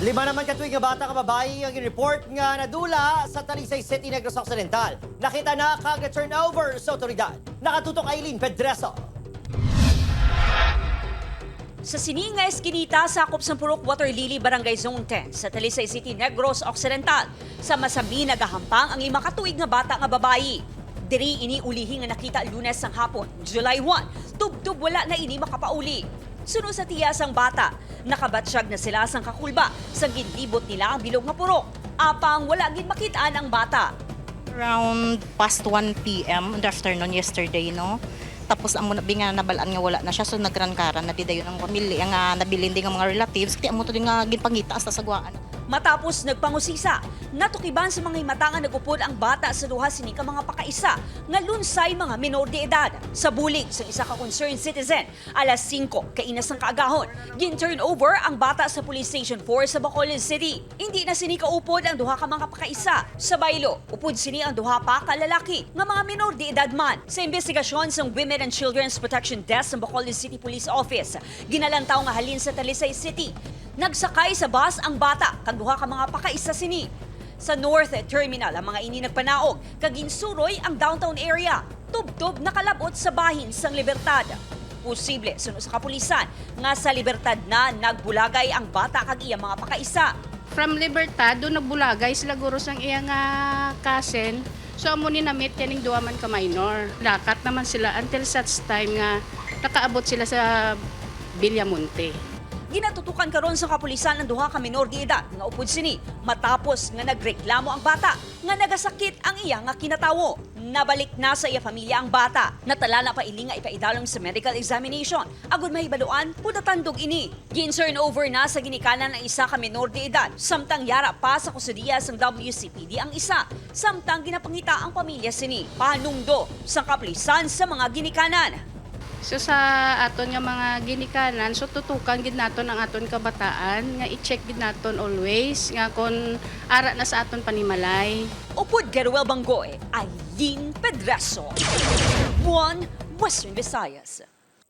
Lima naman katuwing nga bata kababae ang report nga nadula sa Talisay City, Negros Occidental. Nakita na kag turnover sa otoridad. Nakatutok Aileen Pedreso. Sa sininga eskinita sakop sa Purok Water Lily Barangay Zone 10 sa Talisay City, Negros Occidental. Sa masabi nagahampang ang lima katuig nga bata nga babayi. Diri ini ulihi nga nakita lunes sang hapon, July 1. Tubtub wala na ini makapauli. Suno sa tiyas ang bata, nakabatsyag na sila sang kakulba sa ginlibot nila ang bilog nga purok. Apang wala gin makitaan ang bata. Around past 1 p.m. in the afternoon yesterday, no? Tapos ang muna nga nabalaan nga wala na siya so nagrankaran na didayon ang pamilya nga nabilin din ang mga relatives kaya mo to din nga ginpangita sa sagwaan. Matapos nagpangusisa, natukiban sa mga himatangan nagupod ang bata sa duha sini ka mga pakaisa nga lunsay mga minor de edad. Sa bulig sa isa ka concerned citizen, alas 5 kainas ng kaagahon, gin turn over ang bata sa Police Station 4 sa Bacolod City. Hindi na sini kaupod ang duha ka mga pakaisa. Sa baylo, upod sini ang duha pa ka lalaki nga mga minor de edad man. Sa investigasyon sa Women and Children's Protection Desk sa Bacolod City Police Office, ginalantaw nga halin sa Talisay City. Nagsakay sa bus ang bata kag duha ka mga pakaisa sini. Sa North Terminal ang mga ini nagpanaog kag ginsuroy ang downtown area. Tubtob nakalabot sa bahin sang Libertad. Posible suno sa kapulisan nga sa Libertad na nagbulagay ang bata kag iya mga pakaisa. From Libertad, doon nagbulagay sila guro sang iya nga kasen. So amo ni namit kaning duwa man ka minor. Lakat naman sila until such time nga nakaabot sila sa Villamonte. Ginatutukan karon sa kapulisan ang duha ka minor di edad nga upod sini matapos nga nagreklamo ang bata nga nagasakit ang iya nga kinatawo. Nabalik na sa iya pamilya ang bata. Natala na pa ini nga ipaidalong sa medical examination. Agud mahibaluan pudatandog ini. Gin-turn over na sa ginikanan ang isa ka minor di edad. Samtang yara pa sa kusudiya sang WCPD ang isa. Samtang ginapangita ang pamilya sini. Panungdo sa kapulisan sa mga ginikanan. So sa aton nga mga ginikanan, so tutukan gid naton ang aton kabataan nga i-check gid naton always nga kon ara na sa aton panimalay. Upod Garuel Banggoy, Aileen Pedraso. One Western Visayas.